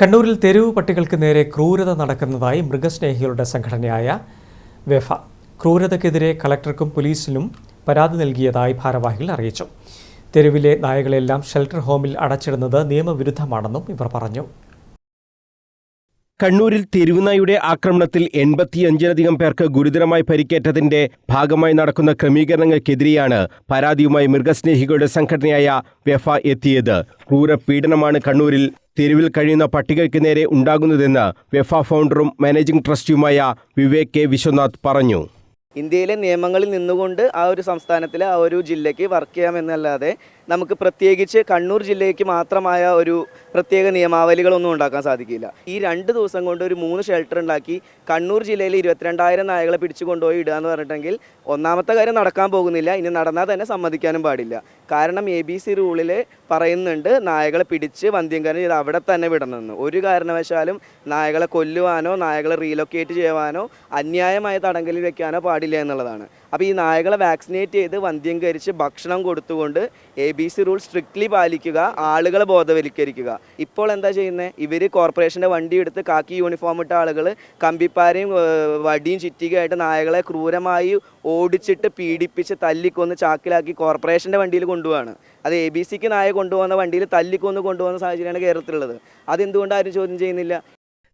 കണ്ണൂരിൽ തെരുവ് പട്ടികൾക്ക് നേരെ ക്രൂരത നടക്കുന്നതായി മൃഗസ്നേഹികളുടെ സംഘടനയായ വെഫ. ക്രൂരതയ്ക്കെതിരെ കളക്ടർക്കും പോലീസിനും പരാതി നൽകിയതായി ഭാരവാഹികൾ അറിയിച്ചു. തെരുവിലെ നായകളെല്ലാം ഷെൽട്ടർ ഹോമിൽ അടച്ചിടുന്നത് നിയമവിരുദ്ധമാണെന്നും ഇവർ പറഞ്ഞു. കണ്ണൂരിൽ തെരുവുനായുടെ ആക്രമണത്തിൽ എൺപത്തിയഞ്ചിലധികം പേർക്ക് ഗുരുതരമായി പരിക്കേറ്റതിന്റെ ഭാഗമായി നടക്കുന്ന ക്രമീകരണങ്ങൾക്കെതിരെയാണ് പരാതിയുമായി മൃഗസ്നേഹികളുടെ സംഘടനയായ വെഫ എത്തിയത്. ക്രൂര പീഡനമാണ് കണ്ണൂരിൽ തെരുവിൽ കഴിയുന്ന പട്ടികൾക്ക് നേരെ ഉണ്ടാകുന്നതെന്ന് വെഫ ഫൗണ്ടറും മാനേജിംഗ് ട്രസ്റ്റിയുമായ വിവേക് കെ വിശ്വനാഥ് പറഞ്ഞു. ഇന്ത്യയിലെ നിയമങ്ങളിൽ നിന്നുകൊണ്ട് ആ ഒരു സംസ്ഥാനത്തിലെ ആ ഒരു ജില്ലയ്ക്ക് വർക്ക് ചെയ്യാമെന്നല്ലാതെ നമുക്ക് പ്രത്യേകിച്ച് കണ്ണൂർ ജില്ലയ്ക്ക് മാത്രമായ ഒരു പ്രത്യേക നിയമാവലികളൊന്നും ഉണ്ടാക്കാൻ സാധിക്കില്ല. ഈ രണ്ട് ദിവസം കൊണ്ട് ഒരു മൂന്ന് ഷെൽട്ടർ ഉണ്ടാക്കി കണ്ണൂർ ജില്ലയിൽ ഇരുപത്തിരണ്ടായിരം നായകളെ പിടിച്ചു കൊണ്ടുപോയി ഇടുക എന്ന് പറഞ്ഞിട്ടെങ്കിൽ ഒന്നാമത്തെ കാര്യം നടക്കാൻ പോകുന്നില്ല. ഇനി നടന്നാൽ തന്നെ സമ്മതിക്കാനും പാടില്ല. കാരണം എ ബി സി റൂളിൽ പറയുന്നുണ്ട് നായകളെ പിടിച്ച് വന്ധ്യംകരണം ചെയ്ത് അവിടെ തന്നെ വിടണമെന്ന്. ഒരു കാരണവശാലും നായകളെ കൊല്ലുവാനോ നായകളെ റീലൊക്കേറ്റ് ചെയ്യുവാനോ അന്യായമായ തടങ്കലിൽ വെക്കാനോ പാടില്ല എന്നുള്ളതാണ്. അപ്പോൾ ഈ നായകളെ വാക്സിനേറ്റ് ചെയ്ത് വന്ധ്യംകരിച്ച് ഭക്ഷണം കൊടുത്തുകൊണ്ട് A B C rule strictly പാലിക്കുക ആളുകളെ ബോധവൽക്കരിക്കുക. ഇപ്പോൾ എന്താ ചെയ്യുന്നത് ഇവർ കോർപ്പറേഷന്റെ വണ്ടി എടുത്ത് കാക്കി യൂണിഫോം ഇട്ട ആളുകൾ കമ്പിപ്പാരയും വടിയും ചുറ്റികയായിട്ട് നായകളെ ക്രൂരമായി ഓടിച്ചിട്ട് പീഡിപ്പിച്ച് തല്ലിക്കൊന്ന് ചാക്കിലാക്കി കോർപ്പറേഷന്റെ വണ്ടിയിൽ കൊണ്ടുപോവാണ്. അത് എ ബി സിക്ക് നായ കൊണ്ടുപോകുന്ന വണ്ടിയിൽ തല്ലിക്കൊന്ന് കൊണ്ടുപോകുന്ന സാഹചര്യമാണ് കേരളത്തിലുള്ളത്. അതെന്തുകൊണ്ട് ആരും ചോദ്യം ചെയ്യുന്നില്ല?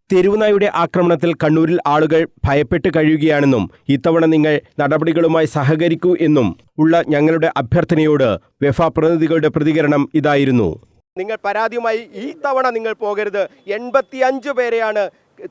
തെരുവുനായുടെ ആക്രമണത്തിൽ കണ്ണൂരിൽ ആളുകൾ ഭയപ്പെട്ട് കഴിയുകയാണെന്നും ഇത്തവണ നിങ്ങൾ നടപടികളുമായി സഹകരിക്കൂ എന്നും ഉള്ള ഞങ്ങളുടെ അഭ്യർത്ഥനയോട് വെഫ പ്രതിനിധികളുടെ പ്രതികരണം ഇതായിരുന്നു. നിങ്ങൾ പരാതിയുമായി ഈ തവണ നിങ്ങൾ പോകരുത്. എൺപത്തിയഞ്ച് പേരെയാണ്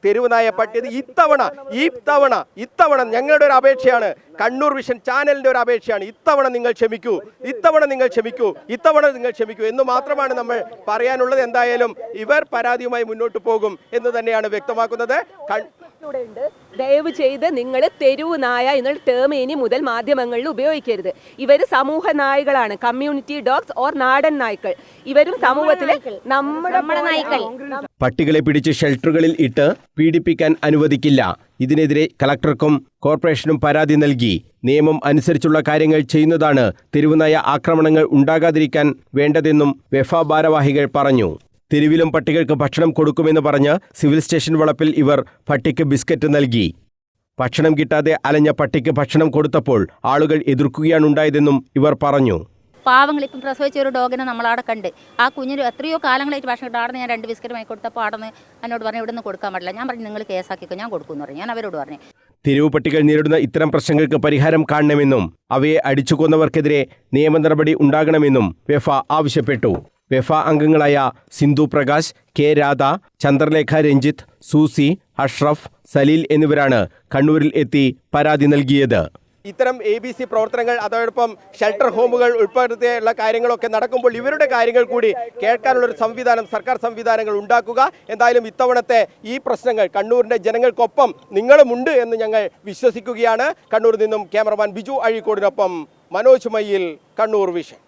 തെരുവുനായ പട്ടിയത് ഇത്തവണ ഈ തവണ ഇത്തവണ ഞങ്ങളുടെ ഒരു അപേക്ഷയാണ്. കണ്ണൂർ വിഷൻ ചാനലിന്റെ ഒരു അപേക്ഷയാണ്. ഇത്തവണ നിങ്ങൾ ക്ഷമിക്കൂ. ഇത്തവണ നിങ്ങൾ ക്ഷമിക്കൂ. ഇത്തവണ നിങ്ങൾ ക്ഷമിക്കൂ എന്ന് മാത്രമാണ് നമ്മൾ പറയാനുള്ളത്. എന്തായാലും ഇവർ പരാതിയുമായി മുന്നോട്ട് പോകും എന്ന് തന്നെയാണ് വ്യക്തമാക്കുന്നത്. ഇവിടെ ഉണ്ട് ദയവ് ചെയ്ത് നിങ്ങൾ തെരുവ് നായ എന്നുള്ള ടേം ഇനി മുതൽ മാധ്യമങ്ങളിൽ ഉപയോഗിക്കരുത്. ഇവർ സമൂഹ നായകളാണ്. കമ്മ്യൂണിറ്റി ഡോഗ്സ് ഓർ നാടൻ നായ്ക്കൾ. ഇവരും സമൂഹത്തിലെ നമ്മുടെ നായ്ക്കൾ. പട്ടികളെ പിടിച്ച് ഷെൽട്ടറുകളിൽ ഇട്ട് പീഡിപ്പിക്കാൻ അനുവദിക്കില്ല. ഇതിനെതിരെ കളക്ടർക്കും കോർപ്പറേഷനും പരാതി നൽകി. നിയമം അനുസരിച്ചുള്ള കാര്യങ്ങൾ ചെയ്യുന്നതാണ് തെരുവുനായ ആക്രമണങ്ങൾ ഉണ്ടാകാതിരിക്കാൻ വേണ്ടതെന്നും വെഫ ഭാരവാഹികൾ പറഞ്ഞു. തെരുവിലും പട്ടികൾക്ക് ഭക്ഷണം കൊടുക്കുമെന്ന് പറഞ്ഞ് സിവിൽ സ്റ്റേഷൻ വളപ്പിൽ ഇവർ പട്ടിക്ക് ബിസ്ക്കറ്റ് നൽകി. ഭക്ഷണം കിട്ടാതെ അലഞ്ഞ പട്ടിക്ക് ഭക്ഷണം കൊടുത്തപ്പോൾ ആളുകൾ എതിർക്കുകയാണുണ്ടായതെന്നും ഇവർ പറഞ്ഞു. പാവങ്ങൾ ഇപ്പം പ്രസവിച്ച ഒരു ഡോഗിനെ നമ്മളവിടെ കണ്ട്. ആ കുഞ്ഞിന് എത്രയോ കാലങ്ങളായിട്ട് ഭക്ഷണം കിട്ടും. അവിടെ ഞാൻ രണ്ട് ബിസ്ക്കറ്റ് വാങ്ങി കൊടുത്തപ്പോൾ അവിടെ നിന്ന് എന്നോട് പറഞ്ഞു ഇവിടെ നിന്ന് കൊടുക്കാൻ പറ്റില്ല. ഞാൻ പറഞ്ഞു നിങ്ങൾ കേസാക്കിക്കോ. ഞാൻ കൊടുക്കുമെന്ന് പറഞ്ഞു. ഞാൻ അവരോട് പറഞ്ഞു. തെരുവ് പട്ടികൾ നേരിടുന്ന ഇത്തരം പ്രശ്നങ്ങൾക്ക് പരിഹാരം കാണണമെന്നും അവയെ അടിച്ചുകൊന്നവർക്കെതിരെ നിയമ നടപടി ഉണ്ടാകണമെന്നും വെഫ ആവശ്യപ്പെട്ടു. വെഫ അംഗങ്ങളായ സിന്ധു പ്രകാശ് കെ രാധ ചന്ദ്രലേഖ രഞ്ജിത്ത് സൂസി അഷ്റഫ് സലീൽ എന്നിവരാണ് കണ്ണൂരിൽ എത്തി പരാതി നൽകിയത്. ഇത്തരം എ ബി സി പ്രവർത്തനങ്ങൾ അതോടൊപ്പം ഷെൽട്ടർ ഹോമുകൾ ഉൾപ്പെടുത്തിയുള്ള കാര്യങ്ങളൊക്കെ നടക്കുമ്പോൾ ഇവരുടെ കാര്യങ്ങൾ കൂടി കേൾക്കാനുള്ള ഒരു സംവിധാനം സർക്കാർ സംവിധാനങ്ങൾ ഉണ്ടാക്കുക. എന്തായാലും ഇത്തവണത്തെ ഈ പ്രശ്നങ്ങൾ കണ്ണൂരിന്റെ ജനങ്ങൾക്കൊപ്പം നിങ്ങളുമുണ്ട് എന്ന് ഞങ്ങൾ വിശ്വസിക്കുകയാണ്. കണ്ണൂരിൽ നിന്നും ക്യാമറമാൻ ബിജു അഴീക്കോടിനൊപ്പം മനോജ് മയ്യിൽ കണ്ണൂർ വിഷൻ.